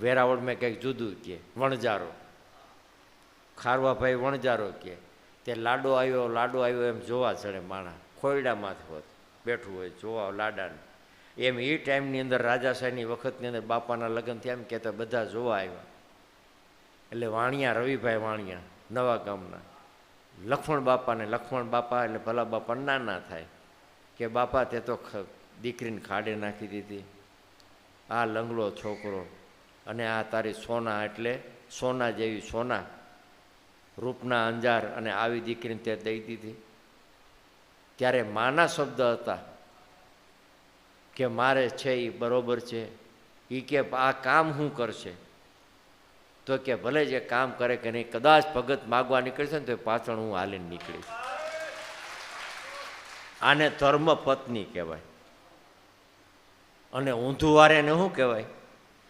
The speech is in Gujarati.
વેરાવળ મેં કંઈક જુદું કે વણજારો ખારવાભાઈ વણજારો કે, તે લાડો આવ્યો લાડો આવ્યો એમ જોવા ચડે માણા. ખોયડામાંથી હોત, બેઠું હોય, જોવા લાડાને. એમ એ ટાઈમની અંદર રાજાશાહીની વખતની અંદર બાપાના લગ્ન થયા એમ કહેતા બધા જોવા આવ્યા. એટલે વાણિયા, રવિભાઈ વાણિયા, નવા ગામના. લખમણ બાપાને, લખમણ બાપા એટલે ભલા બાપા નાના થાય. કે બાપા તે તો દીકરીને ખાડે નાખી દીધી. આ લંગલો છોકરો અને આ તારી સોના એટલે સોના જેવી સોના. રૂપના અંજાર અને આવી દીકરીને તે દઈ દીધી. ત્યારે માના શબ્દ હતા કે મારે છે એ બરોબર છે. એ કે આ કામ શું કરશે? તો કે ભલે જે કામ કરે કે નહીં, કદાચ ભગત માગવા નીકળશે ને તો પાછળ હું હાલીને નીકળીશ. આને ધર્મ પત્ની કહેવાય. અને ઊંધુવારે ને શું કહેવાય?